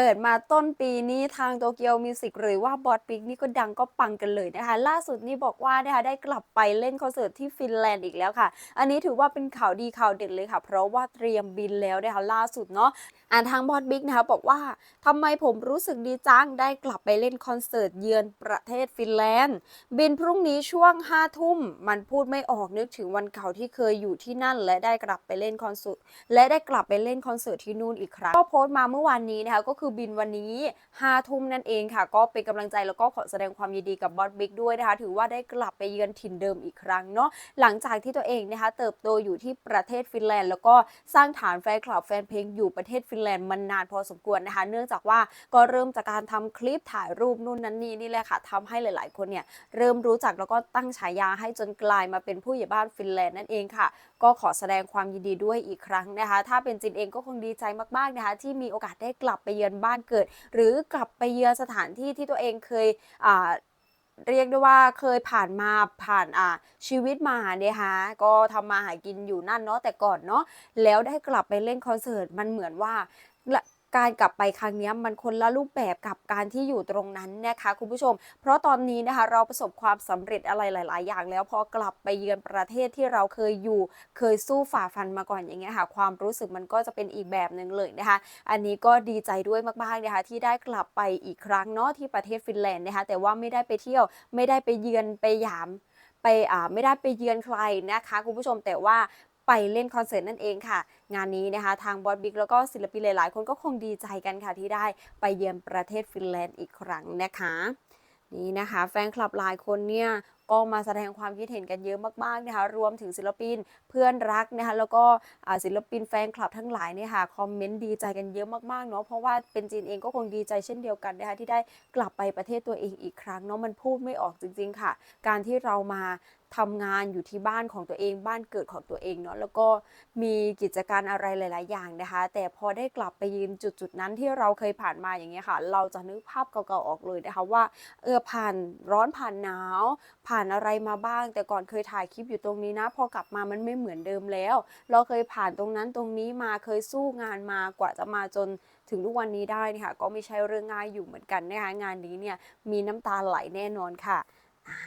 เปิดมาต้นปีนี้ทางโตเกียวมิวสิกหรือว่าบอสปิกนี่ก็ดังก็ปังกันเลยนะคะ ล่าสุดนี่บอกว่านะคะได้กลับไปเล่นคอนเสิร์ตที่ฟินแลนด์อีกแล้วค่ะ อันนี้ถือว่าเป็นข่าวดีข่าวเด็ดเลยค่ะ เพราะว่าเตรียมบินแล้วนะคะล่าสุดเนาะอ่านทางบอสบิ๊กนะคะบอกว่าทำไมผมรู้สึกดีจังได้กลับไปเล่นคอนเสิร์ตเยือนประเทศฟินแลนด์ บินพรุ่งนี้ช่วง5้าทุ่ม มันพูดไม่ออกนึกถึงวันเก่าที่เคยอยู่ที่นั่น และได้กลับไปเล่นคอนเสิร์ตและได้กลับไปเล่นคอนเสิร์ตที่นู่นอีกครั้งก็โพสต์มาเมื่อวานนี้นะคะก็คือือบินวันนี้5้าทุ่มนั่นเองค่ะ ก็เป็นกำลังใจแล้วก็ขอแสดงความยินดีกับบอสบิ๊กด้วยนะคะ ถือว่าได้กลับไปเยือนถิ่นเดิมอีกครั้งเนาะหลังจากที่ตัวเองนะคะเติบโตอยู่ที่ประเทศฟินแลนด์ แล้วก็สร้างฐานแฟนคลับแฟนเพลงอยู่ประเทศฟินแลนด์มานานพอสมควรนะคะ เนื่องจากว่าก็เริ่มจากการทำคลิปถ่ายรูปนู่นนั่นนี่นี่แหละค่ะทำให้หลาย ๆ คนเนี่ยเริ่มรู้จักแล้วก็ตั้งฉายาให้จนกลายมาเป็นผู้ใหญ่บ้านฟินแลนด์นั่นเองค่ะ ก็ขอแสดงความยินดีด้วยอีกครั้งนะคะ ถ้าเป็นจินเองก็คงดีใจมาก ๆ นะคะ ที่มีโอกาสได้กลับไปเยือนบ้านเกิด หรือกลับไปเยือนสถานที่ที่ตัวเองเคยเรียกได้ว่าเคยผ่านมาผ่านอ่าชีวิตมาเนี่ยฮะก็ทำมาหากินอยู่นั่นเนาะแต่ก่อนเนาะแล้วได้กลับไปเล่นคอนเสิร์ตมันเหมือนว่า การกลับไปครั้งนี้มันคนละรูปแบบกับการที่อยู่ตรงนั้นนะคะคุณผู้ชม เพราะตอนนี้นะคะเราประสบความสำเร็จอะไรหลาย ๆ อย่าง แล้วพอกลับไปเยือนประเทศที่เราเคยอยู่ เคยสู้ฝ่าฟันมาก่อนอย่างเงี้ยค่ะ ความรู้สึกมันก็จะเป็นอีกแบบหนึ่งเลยนะคะ อันนี้ก็ดีใจด้วยมาก ๆ นะคะที่ได้กลับไปอีกครั้งเนาะที่ประเทศฟินแลนด์นะคะแต่ว่าไม่ได้ไปเที่ยว ไม่ได้ไปเยือนไปหยามไปอ่าไม่ได้ไปเยือนใครนะคะคุณผู้ชมแต่ว่าไปเล่นคอนเสิร์ตนั่นเองค่ะ งานนี้นะคะ ทางบอสบิ๊กแล้วก็ศิลปินหลาย ๆ คนก็คงดีใจกันค่ะที่ได้ไปเยือนประเทศฟินแลนด์อีกครั้งนะคะ นี่นะคะ แฟนคลับหลายคนเนี่ย ก็มาแสดงความคิดเห็นกันเยอะมากๆนะคะรวมถึงศิลปินเพื่อนรักนะคะแล้วก็ศิลปินแฟนคลับทั้งหลายเนี่ยค่ะคอมเมนต์ดีใจกันเยอะมากๆเนาะเพราะว่าเป็นจีนเองก็คงดีใจเช่นเดียวกันนะคะที่ได้กลับไปประเทศตัวเองอีกครั้งเนาะมันพูดไม่ออกจริง ๆ ค่ะ การที่เรามาทำงานอยู่ที่บ้านของตัวเองบ้านเกิดของตัวเองเนาะแล้วก็มีกิจการอะไรหลาย ๆ อย่างนะคะ แต่พอได้กลับไปยืนจุดๆนั้นที่เราเคยผ่านมาอย่างเงี้ยค่ะ เราจะนึกภาพเก่าๆออกเลยนะคะว่าเออผ่านร้อนผ่านหนาวผ่านานอะไรมาบ้าง แต่ก่อนเคยถ่ายคลิปอยู่ตรงนี้นะ พอกลับมามันไม่เหมือนเดิมแล้ว เราเคยผ่านตรงนั้นตรงนี้มาเคยสู้งานมากว่าจะมาจนถึงทุกวันนี้ได้นะคะก็ไม่ใช่เรื่องง่ายอยู่เหมือนกันนะคะงานนี้เนี่ยมีน้ำตาไหลแน่นอนค่ะ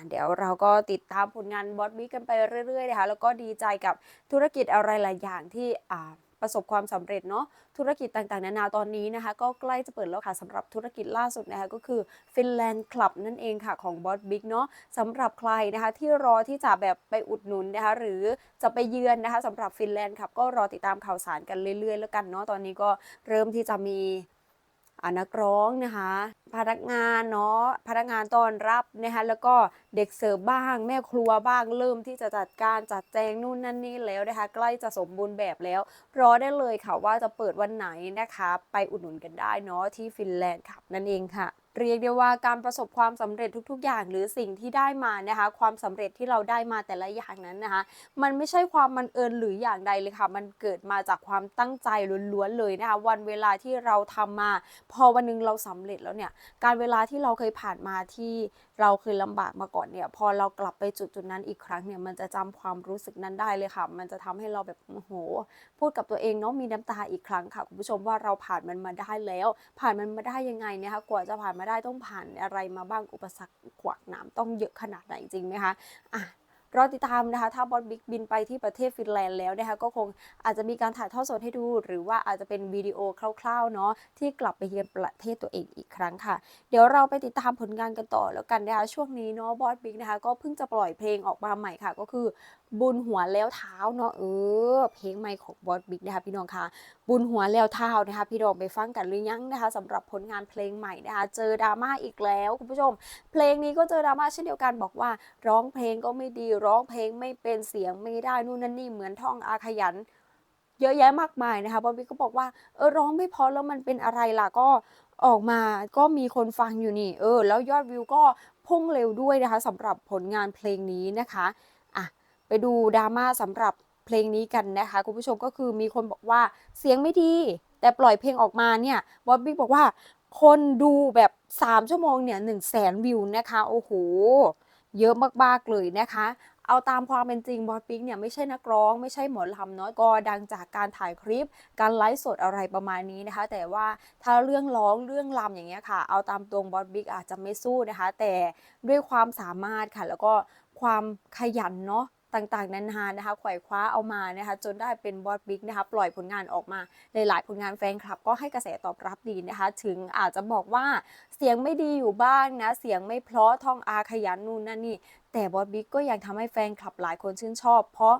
เดี๋ยวเราก็ติดตามผลงานบอสบิ๊กกันไปเรื่อยๆนะคะแล้วก็ดีใจกับธุรกิจอะไรหลายอย่างที่ ประสบความสำเร็จเนาะธุรกิจต่างๆ นานาตอนนี้นะคะ ก็ใกล้จะเปิดแล้วค่ะสำหรับธุรกิจล่าสุดนะคะก็คือ Finland Club นั่นเองค่ะของบอสบิ๊กเนาะสำหรับใครนะคะที่รอที่จะแบบไปอุดหนุนนะคะหรือจะไปเยือนนะคะสำหรับฟินแลนด์ครับก็รอติดตามข่าวสารกันเรื่อยๆ แล้วกันเนาะตอนนี้ก็เริ่มที่จะมี นักร้องนะคะ พนักงานเนาะพนักงานต้อนรับนะคะแล้วก็เด็กเสิร์ฟบ้าง แม่ครัวบ้างเริ่มที่จะจัดการจัดแจงนู่นนั่นนี่แล้วนะคะ ใกล้จะสมบูรณ์แบบแล้ว รอได้เลยค่ะว่าจะเปิดวันไหนนะคะ ไปอุดหนุนกันได้เนาะที่ฟินแลนด์ค่ะนั่นเองค่ะ เรียกได้ว่าการประสบความสำเร็จทุก ๆ อย่างหรือสิ่งที่ได้มานะคะ ความสำเร็จที่เราได้มาแต่ละอย่างนั้นนะคะ มันไม่ใช่ความมันเอิญหรืออย่างใดเลยค่ะ มันเกิดมาจากความตั้งใจล้วนๆเลยนะคะ วันเวลาที่เราทำมา พอวันหนึงเราสำเร็จแล้วเนี่ย การเวลาที่เราเคยผ่านมาที่ เราเคยลำบากมาก่อนเนี่ย พอเรากลับไปจุดจุดนั้นอีกครั้งเนี่ย มันจะจำความรู้สึกนั้นได้เลยค่ะ มันจะทำให้เราแบบโอ้โห พูดกับตัวเองเนาะมีน้ำตาอีกครั้งค่ะคุณผู้ชมว่าเราผ่านมันมาได้แล้ว ผ่านมันมาได้ยังไงเนี่ยคะกว่าจะผ่านมาได้ต้องผ่านอะไรมาบ้างอุปสรรคขวากหนามต้องเยอะขนาดไหนจริงไหมคะอะ รอติดตามนะคะ ถ้าบอสบิ๊กบินไปที่ประเทศฟินแลนด์แล้วนะคะ ก็คงอาจจะมีการถ่ายทอดสดให้ดู หรือว่าอาจจะเป็นวิดีโอคร่าวๆเนาะที่กลับไปเยือนประเทศตัวเองอีกครั้งค่ะ เดี๋ยวเราไปติดตามผลงานกันต่อแล้วกันนะคะช่วงนี้เนาะบอสบิ๊กนะคะ ก็เพิ่งจะปล่อยเพลงออกมาใหม่ค่ะ ก็คือบุญหัวแล้วเท้าเนาะเออเพลงใหม่ของบอสบิ๊กนะคะพี่น้องคะบุญหัวแล้วเท้านะคะพี่น้องไปฟังกันหรือยังนะคะสำหรับผลงานเพลงใหม่นะคะเจอดราม่าอีกแล้วคุณผู้ชม เพลงนี้ก็เจอดราม่าเช่นเดียวกันบอกว่า ร้องเพลงก็ไม่ดีร้องเพลงไม่เป็นเสียงไม่ได้นู่นนั่นนี่เหมือนท่องอาขยัน เยอะแยะมากมายนะคะบอบบี้ก็บอกว่าเออร้องไม่พอแล้วมันเป็นอะไรล่ะก็ออกมาก็มีคนฟังอยู่นี่เออ แล้วยอดวิวก็พุ่งเร็วด้วยนะคะสำหรับผลงานเพลงนี้นะคะอะไปดูดราม่าสำหรับเพลงนี้กันนะคะคุณผู้ชมก็คือมีคนบอกว่าเสียงไม่ดี แต่ปล่อยเพลงออกมาเนี่ยบอบบี้บอกว่าคนดูแบบ 3 ชั่วโมงเนี่ย1 0 0 0 0แสนวิวนะคะ โอ้โห เยอะมาก ๆ เลยนะคะ เอาตามความเป็นจริงบอสปิ๊กเนี่ยไม่ใช่นักร้องไม่ใช่หมอลำเนาะก็ดังจากการถ่ายคลิป การไลฟ์สดอะไรประมาณนี้นะคะ แต่ว่าถ้าเรื่องร้องเรื่องลำอย่างเงี้ยค่ะ เอาตามตรงบอสบิ๊กอาจจะไม่สู้นะคะ แต่ด้วยความสามารถค่ะ แล้วก็ความขยันเนาะต่างๆนานานะคะไขว่คว้าเอามานะคะ จนได้เป็นบอสบิ๊กนะคะปล่อยผลงานออกมาหลายๆผลงานแฟนคลับ ก็ให้กระแสตอบรับดีนะคะ ถึงอาจจะบอกว่าเสียงไม่ดีอยู่บ้างนะ เสียงไม่เพราะท่องอาขยันนู่นนั่นนี่ แต่บอสบิ๊กก็ยังทำให้แฟนคลับหลายคนชื่นชอบ เพราะ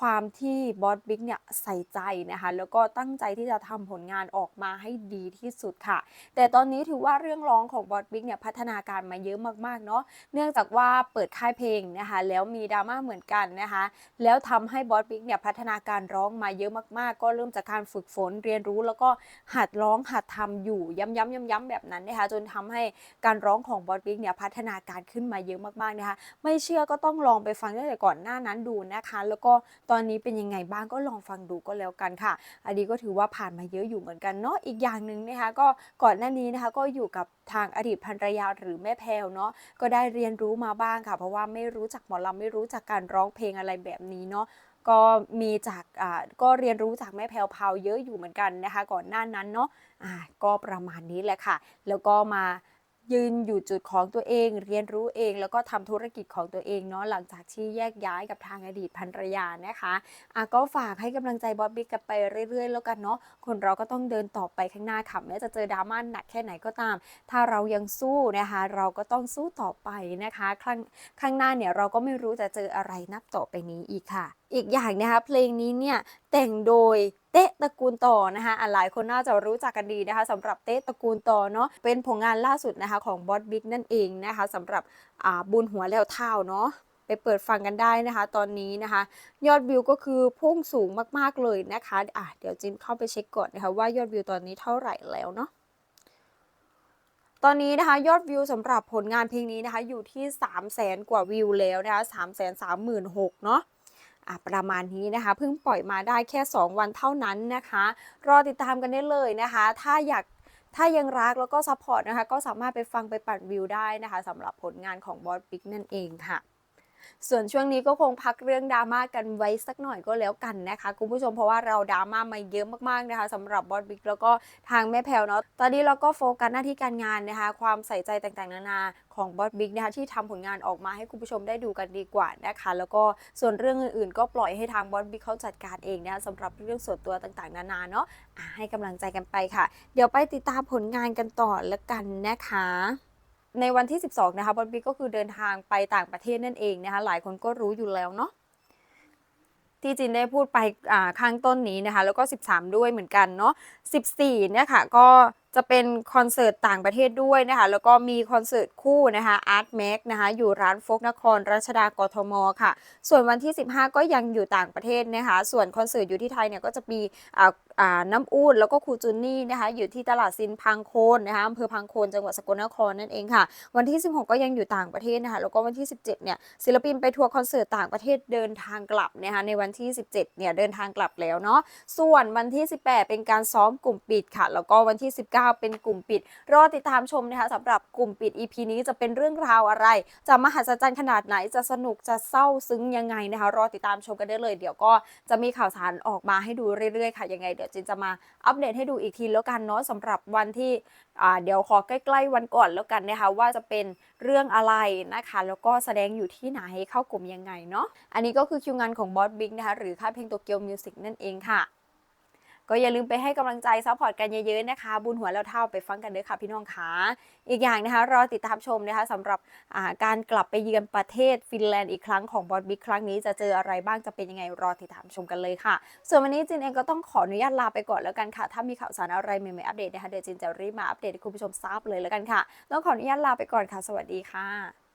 ความที่บอสบิ๊กเนี่ยใส่ใจนะคะแล้วก็ตั้งใจที่จะทำผลงานออกมาให้ดีที่สุดค่ะ แต่ตอนนี้ถือว่าเรื่องร้องของบอสบิ๊กเนี่ยพัฒนาการมาเยอะมากๆเนาะเนื่องจากว่าเปิดค่ายเพลงนะคะแล้วมีดราม่าเหมือนกันนะคะแล้วทำให้บอสบิ๊กเนี่ยพัฒนาการร้องมาเยอะมากๆ ก็เริ่มจากการฝึกฝนเรียนรู้ แล้วก็หัดร้องหัดทำอยู่ย้ำๆย้ำๆแบบนั้นนะคะจนทำให้การร้องของบอสบิ๊กเนี่ยพัฒนาการขึ้นมาเยอะมากๆนะคะไม่เชื่อก็ต้องลองไปฟังตั้งแต่ก่อนหน้านั้นดูนะคะ แล้วก็ตอนนี้เป็นยังไงบ้างก็ลองฟังดูก็แล้วกันค่ะ อันนี้ก็ถือว่าผ่านมาเยอะอยู่เหมือนกันเนาะอีกอย่างหนึ่งนะคะ ก็ก่อนหน้านี้นะคะก็อยู่กับทางอดีตภรรยาหรือแม่แพลวเนาะก็ได้เรียนรู้มาบ้างค่ะ เพราะว่าไม่รู้จักหมอลำไม่รู้จักการร้องเพลงอะไรแบบนี้เนาะก็มีจากอ่าก็เรียนรู้จากแม่แพลวพาวเยอะอยู่เหมือนกันนะคะ ก่อนหน้านั้นเนาะอ่าก็ประมาณนี้แหละค่ะ แล้วก็มา ยืนอยู่จุดของตัวเอง เรียนรู้เอง แล้วก็ทำธุรกิจของตัวเองเนาะหลังจากที่แยกย้ายกับทางอดีตภรรยานะคะอะก็ฝากให้กำลังใจบอบบี้กันไปเรื่อย ๆ แล้วกันเนาะคนเราก็ต้องเดินต่อไปข้างหน้าค่ะแม้จะเจอดราม่าหนักแค่ไหนก็ตาม ถ้าเรายังสู้นะคะ เราก็ต้องสู้ต่อไปนะคะ ข้างข้างหน้าเนี่ยเราก็ไม่รู้จะเจออะไรนับต่อไปนี้อีกค่ะอีกอย่างนะคะเพลงนี้เนี่ยแต่งโดยเต๊ะตระกูลต่อนะคะอะหลายคนน่าจะรู้จักกันดีนะคะสำหรับเต๊ะตระกูลต่อเนาะเป็นผลงานล่าสุดนะคะของบอสบิ๊กนั่นเองนะคะสำหรับบุญหัวแล้วเท่าเนาะไปเปิดฟังกันได้นะคะ ตอนนี้นะคะ ยอดวิวก็คือพุ่งสูงมากๆเลยนะคะอะเดี๋ยวจินเข้าไปเช็คก่อนนะคะว่ายอดวิวตอนนี้เท่าไหร่แล้วเนาะตอนนี้นะคะยอดวิวสำหรับผลงานเพลงนี้นะคะอยู่ที่ 3 0 0แสนกว่าวิวแล้วนะคะ3 3 3 6 0 0 0เนาะอะ ประมาณนี้นะคะ เพิ่งปล่อยมาได้แค่ 2 วันเท่านั้นนะคะ รอติดตามกันได้เลยนะคะ ถ้าอยากถ้ายังรักแล้วก็ซัพพอร์ตนะคะ ก็สามารถไปฟังไปปั่นวิวได้นะคะสำหรับผลงานของบอสปิกนั่นเองค่ะ ส่วนช่วงนี้ก็คงพักเรื่องดราม่ากันไว้สักหน่อยก็แล้วกันนะคะคุณผู้ชมเพราะว่าเราดราม่ามาเยอะมากๆนะคะสำหรับบอสบิ๊กแล้วก็ทางแม่แพลวเนาะตอนนี้เราก็โฟกัสหน้าที่การงานนะคะ ความใส่ใจต่างๆ นานาของบอสบิ๊กนะคะที่ทำผลงานออกมาให้คุณผู้ชมได้ดูกันดีกว่านะคะ แล้วก็ส่วนเรื่องอื่นๆ ก็ปล่อยให้ทางบอสบิ๊กเขาจัดการเองนะคะสำหรับเรื่องส่วนตัวต่างๆ นานาเนาะอะให้กำลังใจกันไปค่ะ เดี๋ยวไปติดตามผลงานกันต่อแล้วกันนะคะ ในวันที่ 12 นะคะบอลบิ๊กก็คือเดินทางไปต่างประเทศนั่นเองนะคะ หลายคนก็รู้อยู่แล้วเนาะที่จินได้พูดไปอ่าข้างต้นนี้นะคะ แล้วก็ 13 ด้วยเหมือนกันเนาะ14เนี่ยค่ะก็ จะเป็นคอนเสิร์ตต่างประเทศด้วยนะคะ แล้วก็มีคอนเสิร์ตคู่นะคะ Art m a x นะคะอยู่ร้านโฟกนครรัชดากทมค่ะ ส่วนวันที่ 15 ก็ยังอยู่ต่างประเทศนะคะ ส่วนคอนเสิร์ตอยู่ที่ไทยเนี่ยก็จะมีอ่าอ่าน้ำอูดแล้วก็ครูจูนี่นะคะอยู่ที่ตลาดซินพังโคนนะคะอำเภอพังโคนจังหวัดสกลนครนั่นเองค่ะ วันที่ 16 ก็ยังอยู่ต่างประเทศนะคะแล้วก็วันที่ 17เนี่ยศิลปินไปทัวร์คอนเสิร์ตต่างประเทศเดินทางกลับนะคะในวันที่ 17เนี่ยเดินทางกลับแล้วเนาะส่วนวันที่ 18 เป็นการซ้อมกลุ่มปิดค่ะ แล้วก็วันที่ 19เป็นกลุ่มปิด รอติดตามชมนะคะสำหรับกลุ่มปิด EP นี้จะเป็นเรื่องราวอะไร จะมหัศจรรย์ขนาดไหนจะสนุกจะเศร้าซึ้งยังไงนะคะ รอติดตามชมกันได้เลย เดี๋ยวก็จะมีข่าวสารออกมาให้ดูเรื่อยๆ ค่ะยังไง เดี๋ยวจินจะมาอัปเดตให้ดูอีกทีแล้วกันเนาะสำหรับวันที่เดี๋ยวขอใกล้ๆวันก่อนแล้วกันนะคะว่าจะเป็นเรื่องอะไรนะคะ แล้วก็แสดงอยู่ที่ไหนเข้ากลุ่มยังไงเนาะอันนี้ก็คือคิวงานของบอสบิ๊กนะคะหรือค่ายเพลงโตเกียวมิวสิกนั่นเองค่ะ ก็อย่าลืมไปให้กำลังใจซัพพอร์ตกันเยอะๆนะคะ บุญหัวแล้วเท่าไปฟังกันเด้อค่ะพี่น้องคะอีกอย่างนะคะรอติดตามชมนะคะสำหรับาการกลับไปเยือนประเทศฟินแลนด์อีกครั้งของบอสบิ๊กครั้งนี้จะเจออะไรบ้างจะเป็นยังไงรอติดตามชมกันเลยค่ะ ส่วนวันนี้จินเองก็ต้องขออนุญาตลาไปก่อนแล้วกันค่ะ ถ้ามีข่าวสารอะไรใหม่ๆอัปเดตนะคะเดี๋ยวจินจะรีบมาอัปเดตให้คุณผู้ชมทราบเลยแล้วกันค่ะต้องขออนุญาตลาไปก่อนค่ะ สวัสดีค่ะ